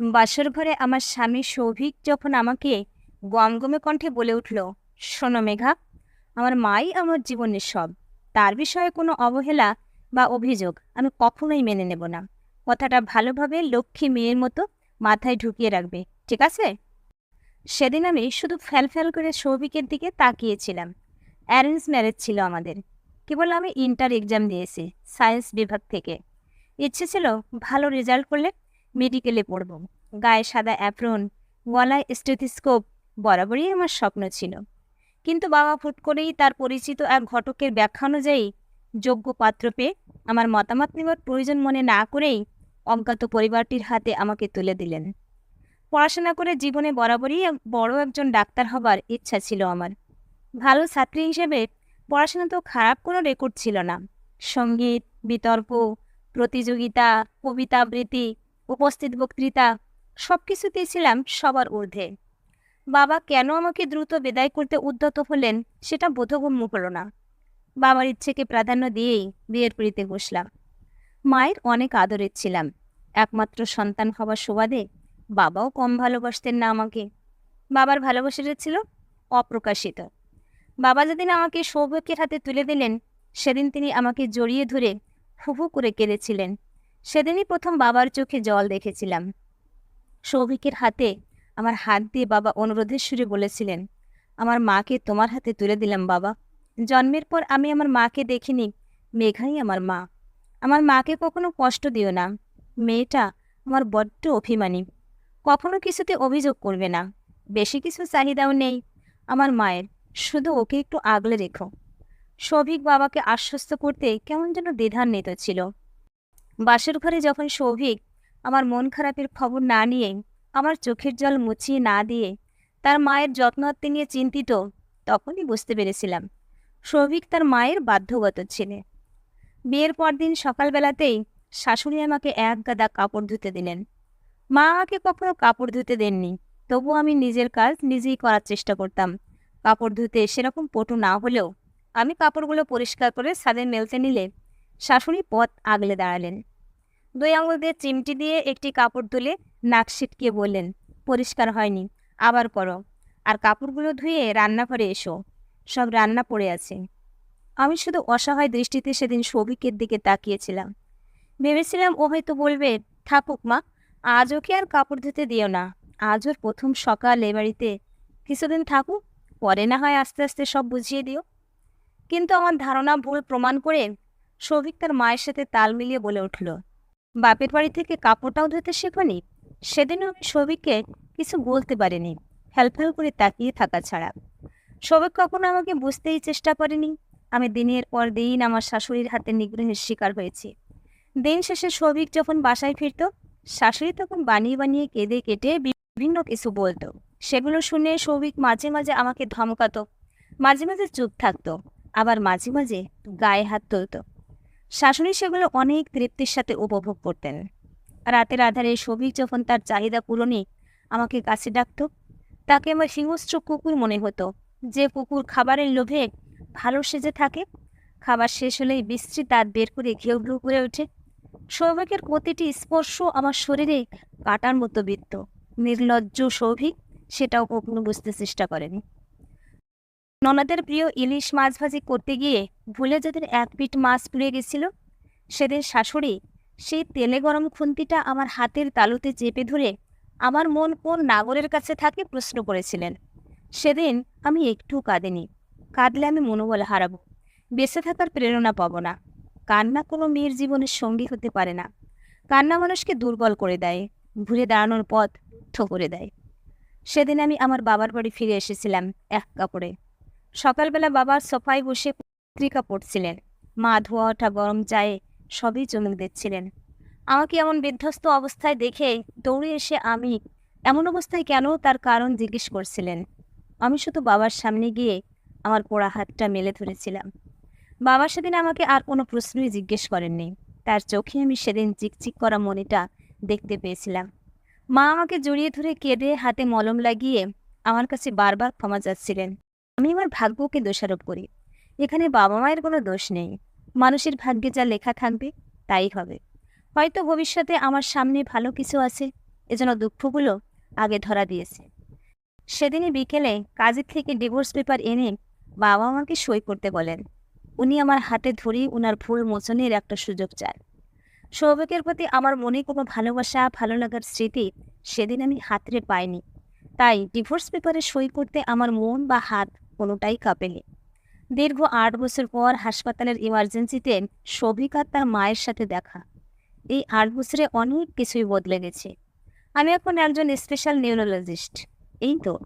বাসর ঘরে আমার স্বামী সৌভিক যখন আমাকে গমগমে কণ্ঠে বলে উঠল, শোনো মেঘা, আমার মাই আমার জীবনের সব। তার বিষয়ে কোনো অবহেলা বা অভিযোগ আমি কখনোই মেনে নেব না। কথাটা ভালোভাবে লক্ষ্মী মেয়ের মতো মাথায় ঢুকিয়ে রাখবে, ঠিক আছে? সেদিন আমি শুধু ফ্যাল ফ্যাল করে সৌভিকের দিকে তাকিয়েছিলাম। অ্যারেঞ্জ ম্যারেজ ছিল আমাদের। কেবল আমি ইন্টার এক্সাম দিয়েছি, সায়েন্স বিভাগ থেকে। ইচ্ছে ছিল ভালো রেজাল্ট করলে মেডিকেলে পড়ব। গায়ে সাদা অ্যাপ্রন গলায় স্টেথিস্কোপ বরাবরই আমার স্বপ্ন ছিল। কিন্তু বাবা ফুট করেই তার পরিচিত এক ঘটকের ব্যাখ্যা অনুযায়ী যোগ্য পাত্র পেয়ে আমার মতামত নেওয়ার প্রয়োজন মনে না করেই অজ্ঞাত পরিবারটির হাতে আমাকে তুলে দিলেন। পড়াশোনা করে জীবনে বরাবরই বড় একজন ডাক্তার হবার ইচ্ছা ছিল আমার। ভালো ছাত্রী হিসেবে পড়াশোনা তো খারাপ কোনো রেকর্ড ছিল না। সংগীত, বিতর্ক, প্রতিযোগিতা, কবিতা আবৃত্তি উপস্থিত বক্তৃতা সব কিছুতেই ছিলাম সবার ঊর্ধ্বে। বাবা কেন আমাকে দ্রুত বিদায় করতে উদ্যত হলেন সেটা বোধগম্য হলো না। বাবার ইচ্ছেকে প্রাধান্য দিয়েই বিয়ের পিড়িতে বসলাম। মায়ের অনেক আদরের ছিলাম। একমাত্র সন্তান হওয়ার সুবাদে বাবাও কম ভালোবাসতেন না আমাকে। বাবার ভালোবাসাটা ছিল অপ্রকাশিত। বাবা যেদিন আমাকে সৌভাগ্যের হাতে তুলে দিলেন, সেদিন তিনি আমাকে জড়িয়ে ধরে ফুফু করে কেঁদেছিলেন। সেদিনই প্রথম বাবার চোখে জল দেখেছিলাম। সৌভিকের হাতে আমার হাত দিয়ে বাবা অনুরোধের সুরে বলেছিলেন, আমার মাকে তোমার হাতে তুলে দিলাম বাবা। জন্মের পর আমি আমার মাকে দেখিনি, মেঘাই আমার মা। আমার মাকে কখনো কষ্ট দিও না। মেয়েটা আমার বড্ড অভিমানী। কখনো কিছুতে অভিযোগ করবে না। বেশি কিছু চাহিদাও নেই। আমার মায়ের, শুধু ওকে একটু আগলে রেখো। সৌভিক বাবাকে আশ্বস্ত করতে কেমন যেন দ্বিধান্বিত ছিল। বাসের ঘরে যখন সৌভিক আমার মন খারাপের খবর না নিয়ে, আমার চোখের জল মুছিয়ে না দিয়ে তার মায়ের যত্নত্বে নিয়ে চিন্তিত, তখনই বুঝতে পেরেছিলাম সৌভিক তার মায়ের বাধ্যগত ছেলে। বিয়ের পরদিন সকালবেলাতেই শাশুড়ি আমাকে এক গাদা কাপড় ধুতে দিলেন। মা আমাকে কখনো কাপড় ধুতে দেননি তবু আমি নিজের কাজ নিজেই করার চেষ্টা করতাম। কাপড় ধুতে সেরকম পটু না হলেও আমি কাপড়গুলো পরিষ্কার করে ছাদে মেলতে নিলে শাশুড়ি পথ আগলে দাঁড়ালেন। দুই আঙুল দিয়ে চিমটি দিয়ে একটি কাপড় তুলে নাক ছিটকিয়ে বললেন, পরিষ্কার হয়নি, আবার করো। আর কাপড়গুলো ধুয়ে রান্নাঘরে এসো, সব রান্না পড়ে আছে আমি শুধু অসহায় দৃষ্টিতে সেদিন সৌভিকের দিকে তাকিয়েছিলাম। ভেবেছিলাম ও হয়তো বলবে, থাকুক মা, আজ ওকে আর কাপড় ধুতে দিও না। আজ ওর প্রথম সকাল এ বাড়িতে। কিছুদিন থাকুক, পরে না হয় আস্তে আস্তে সব বুঝিয়ে দিও কিন্তু আমার ধারণা ভুল প্রমাণ করে সৌভিক তার মায়ের সাথে তাল মিলিয়ে বলে উঠল, বাপের বাড়ি থেকে কাপড়টাও ধুতে শেখনি? সেদিনও আমি সৌভিককে কিছু বলতে পারিনি। ফ্যালফ্যাল করে তাকিয়ে থাকা ছাড়া। সৌভিক কখনো আমাকে বুঝতেই চেষ্টা করেনি। আমি দিনের পর দিন আমার শাশুড়ির হাতে নিগ্রহের শিকার হয়েছি। দিন শেষে সৌভিক যখন বাসায় ফিরত, শাশুড়ি তখন বানিয়ে বানিয়ে কেঁদে কেটে বিভিন্ন কিছু বলতো। সেগুলো শুনে সৌভিক মাঝে মাঝে আমাকে ধমকাতো। মাঝে মাঝে চুপ থাকতো। আবার মাঝে মাঝে গায়ে হাত তুলতো। শাশুড়ি সেগুলো অনেক তৃপ্তির সাথে উপভোগ করতেন। রাতের আধারে সৌভিক যখন তার চাহিদা পূরণে আমাকে কাছে ডাকত, তাকে আমার হিংস্র কুকুর মনে হতো, যে কুকুর খাবারের লোভে ভালো সেজে থাকে। খাবার শেষ হলেই বিশ্রী দাঁত বের করে ঘেউ ঘেউ করে ওঠে। সৌভিকের প্রতিটি স্পর্শ আমার শরীরে কাটার মতো বৃত্ত নির্লজ্জ সৌভিক সেটাও কখনো বুঝতে চেষ্টা করেনি। ননাদের প্রিয় ইলিশ মাছ ভাজি করতে গিয়ে ভুলে যাদের এক পিঠ মাছ পুড়ে গেছিল, সেদিন শাশুড়ি সেই তেলে গরম খুন্তিটা আমার হাতের তালুতে চেপে ধরে আমার মন কোন নাগরের কাছে থাকে প্রশ্ন করেছিলেন। সেদিন আমি একটু কাঁদিনি, কাঁদলে আমি মনোবল হারাবো, বেঁচে থাকার প্রেরণা পাবো না। কান্না কোনো মেয়ের জীবনের সঙ্গী হতে পারে না। কান্না মানুষকে দুর্বল করে দেয় ঘুরে দাঁড়ানোর পথ রুদ্ধ করে দেয়। সেদিন আমি আমার বাবার বাড়ি ফিরে এসেছিলাম এক কাপড়ে। সকালবেলা বাবার সোফায় বসে পত্রিকা পড়ছিলেন মা ধোয়া ওঠা গরম চায়ে সবই চমক দিচ্ছিলেন আমাকে এমন বিধ্বস্ত অবস্থায় দেখে দৌড়ে এসে আমি এমন অবস্থায় কেন তার কারণ জিজ্ঞেস করছিলেন। আমি শুধু বাবার সামনে গিয়ে আমার পোড়া হাতটা মেলে ধরেছিলাম। বাবা সেদিন আমাকে আর কোনো প্রশ্নই জিজ্ঞেস করেননি। তার চোখে আমি সেদিন চিকচিক করা মনিটা দেখতে পেয়েছিলাম। মা আমাকে জড়িয়ে ধরে কেঁদে হাতে মলম লাগিয়ে আমার কাছে বারবার ক্ষমা যাচ্ছিলেন আমি আমার ভাগ্যকে দোষারোপ করি। এখানে বাবা মায়ের কোনো দোষ নেই। মানুষের ভাগ্যে যা লেখা থাকবে, তাই হবে। হয়তো ভবিষ্যতে আমার সামনে ভালো কিছু আছে, এজন্য দুঃখগুলো আগে ধরা দিয়েছে। সেদিনই বিকেলে কাজের থেকে ডিভোর্স পেপার এনে বাবা আমাকে সই করতে বলেন। উনি আমার হাতে ধরেই ওনার ভুল মোচনের একটা সুযোগ চান। সৌভিকের প্রতি আমার মনে কোনো ভালোবাসা, ভালো লাগার স্মৃতি সেদিন আমি হাতরে পাইনি। তাই ডিভোর্স পেপারে সই করতে আমার মন বা হাত কোনোটাই কাঁপেনি। দীর্ঘ আট বছর পর হাসপাতালের ইমার্জেন্সিতে সৌভিক তার মায়ের সাথে দেখা। এই আট বছরে অনেক কিছুই বদলে গেছে। আমি এখন একজন স্পেশাল নিউরোলজিস্ট এই তো,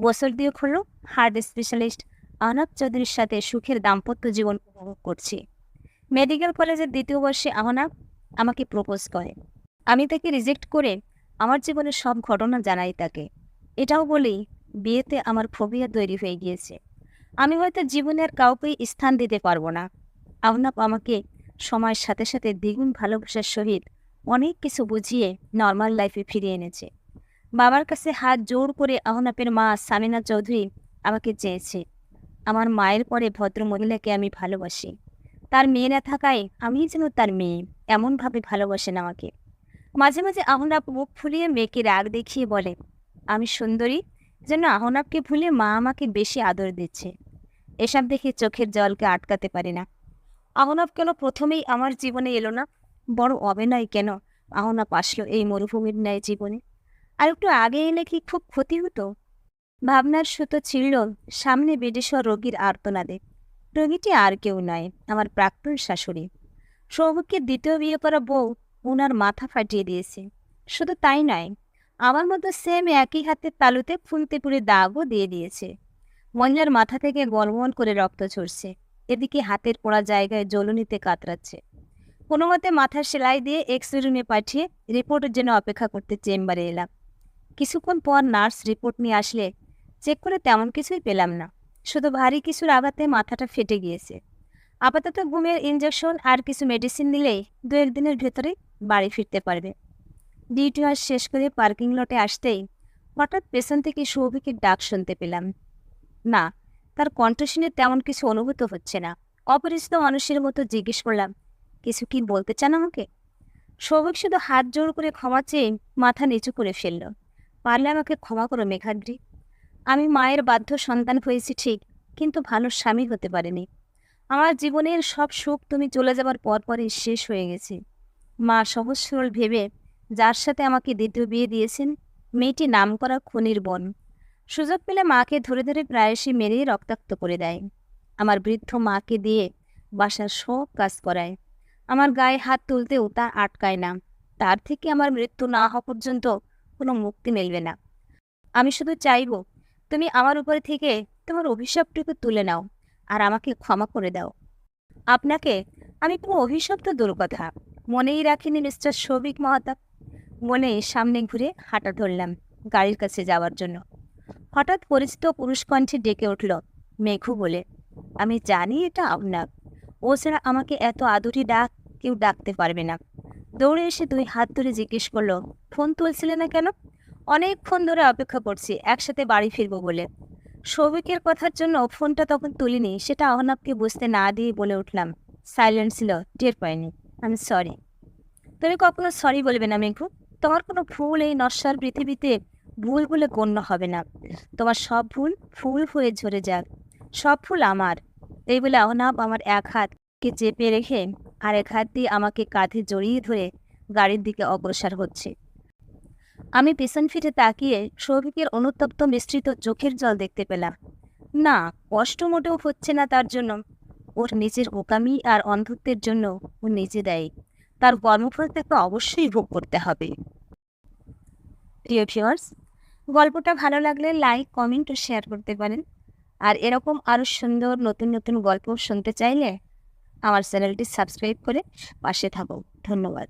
বছর দিয়ে হলো হার্ট স্পেশালিস্ট আহনাব চৌধুরীর সাথে সুখের দাম্পত্য জীবন উপভোগ করছি। মেডিকেল কলেজের দ্বিতীয় বর্ষে আহনাব আমাকে প্রপোজ করে। আমি তাকে রিজেক্ট করে আমার জীবনের সব ঘটনা জানাই তাকে। এটাও বলি, বিয়েতে আমার ফোবিয়া তৈরি হয়ে গিয়েছে। আমি হয়তো জীবনের কাউকেই স্থান দিতে পারব না। আহনাব আমাকে সময়ের সাথে সাথে দ্বিগুণ ভালোবাসার সহিত অনেক কিছু বুঝিয়ে নর্মাল লাইফে ফিরিয়ে এনেছে। বাবার কাছে হাত জোর করে আহনাপের মা সামিনা চৌধুরী আমাকে চেয়েছে। আমার মায়ের পরে ভদ্র মহিলাকে আমি ভালোবাসি। তার মেয়ে না থাকায় আমিই যেন তার মেয়ে এমনভাবে ভালোবাসেন আমাকে। মাঝে মাঝে আহনাব মুখ ফুলিয়ে মেয়েকে রাগ দেখিয়ে বলে, আমি সুন্দরী, যেন আহনাপকে ভুলে মা আমাকে বেশি আদর দিচ্ছে। এসব দেখে চোখের জলকে আটকাতে পারি না। আহনাব কেন প্রথমেই আমার জীবনে এলো না? বড় অবেনয় কেন আহনাব আসলো এই মরুভূমির ন্যায় জীবনে? আর একটু আগে এলে কি খুব ক্ষতি হতো? ভাবনার সুতো ছিঁড়ল সামনে বেডেশ্বর রোগীর আর্তনাদে। রোগীটি আর কেউ নয়, আমার প্রাক্তন শাশুড়ি। সৌভিককে দ্বিতীয় বিয়ে করা বউ ওনার মাথা ফাটিয়ে দিয়েছে। শুধু তাই নয়, আমার মতো সেম একই হাতের তালুতে ফুলতে পুড়ে দাগও দিয়ে দিয়েছে। মহিলার মাথা থেকে গলমল করে রক্ত ঝরছে। এদিকে হাতের পোড়া জায়গায় জ্বলনিতে কাতরাচ্ছে। কোনো মতে মাথার সেলাই দিয়ে এক্স রুমে পাঠিয়ে রিপোর্টের জন্য অপেক্ষা করতে চেম্বারে এলাম। কিছুক্ষণ পর নার্স রিপোর্ট নিয়ে আসলে চেক করে তেমন কিছুই পেলাম না। শুধু ভারী কিছুর আঘাতে মাথাটা ফেটে গিয়েছে। আপাতত ঘুমের ইঞ্জেকশন আর কিছু মেডিসিন নিলেই দু একদিনের ভেতরে বাড়ি ফিরতে পারবে। ডিউটি আজ শেষ করে পার্কিং লটে আসতেই হঠাৎ পেছন থেকে সৌভিকের ডাক শুনতে পেলাম। না, তার কণ্ঠ তেমন কিছু অনুভূত হচ্ছে না। অপরিচিত মানুষের মতো জিজ্ঞেস করলাম, কিছু কি বলতে চান আমাকে? সৌভিক শুধু হাত জোর করে ক্ষমা চেয়ে মাথা নিচু করে ফেলল। পারলে আমাকে ক্ষমা করো, মেঘাদ্রি। আমি মায়ের বাধ্য সন্তান হয়েছি ঠিক, কিন্তু ভালো স্বামী হতে পারেনি। আমার জীবনের সব সুখ তুমি চলে যাবার পর পরই শেষ হয়ে গেছে। মা সহজ সরল ভেবে, যার সাথে আমাকে দ্বিতীয় বিয়ে দিয়েছেন মেয়েটি নাম করা খনির বন। সুযোগ পেলে মাকে ধরে ধরে প্রায়শই মেরেই রক্তাক্ত করে দেয়। আমার বৃদ্ধ মাকে দিয়ে বাসার সব কাজ করায়। আমার গায়ে হাত তুলতেও তা আটকায় না। তার থেকে আমার মৃত্যু না হওয়া পর্যন্ত কোনো মুক্তি মিলবে না। আমি শুধু চাইব, তুমি আমার উপরে থেকে তোমার অভিশাপটুকু তুলে নাও আর আমাকে ক্ষমা করে দাও। আপনাকে আমি কোনো অভিশপ্ত দুর্কথা মনেই রাখিনি মিস্টার সৌভিক মহাতাব মনে সামনে ঘুরে হাঁটা ধরলাম গাড়ির কাছে যাওয়ার জন্য। হঠাৎ পরিচিত পুরুষ কণ্ঠে ডেকে উঠল, মেঘু বলে, আমি জানি এটা আপনার ও ছাড়া আমাকে এত আদুরি ডাক কেউ ডাকতে পারবে না। দৌড়ে এসে দুই হাত ধরে জিজ্ঞেস করল, ফোন তুলছিলে না কেন? অনেকক্ষণ ধরে অপেক্ষা করছি, একসাথে বাড়ি ফিরবো বলে। সৌভিকের কথার জন্য ফোনটা তখন তুলিনি, সেটা অহনাবকে বুঝতে না দিয়ে বলে উঠলাম, সাইলেন্ট ছিল, টের পাইনি, আমি সরি। তুমি কখনো সরি বলবে না মেঘু, তোমার কোনো ভুল এই নশ্বর পৃথিবীতে ভুল বলে গণ্য হবে না। তোমার সব ভুল ফুল হয়ে ঝরে যাক। সব ফুল আমার। এই বলে অহনাব আমার এক হাতকে চেপে রেখে আর এক হাত দিয়ে আমাকে কাঁধে জড়িয়ে ধরে গাড়ির দিকে অগ্রসর হচ্ছে। আমি পেছন ফিরে তাকিয়ে সৌভিকের অনুতপ্ত মিশ্রিত চোখের জল দেখতে পেলাম। না, কষ্ট মোটেও হচ্ছে না তার জন্য। ওর নিজের বোকামি আর অন্ধত্বের জন্য ও নিজে দেয়। তার কর্মফল তাকে অবশ্যই ভোগ করতে হবে। প্রিয় ভিউয়ার্স গল্পটা ভালো লাগলে লাইক, কমেন্ট ও শেয়ার করতে পারেন। আর এরকম আরও সুন্দর নতুন নতুন গল্প শুনতে চাইলে আমার চ্যানেলটি সাবস্ক্রাইব করে পাশে থাকো ধন্যবাদ।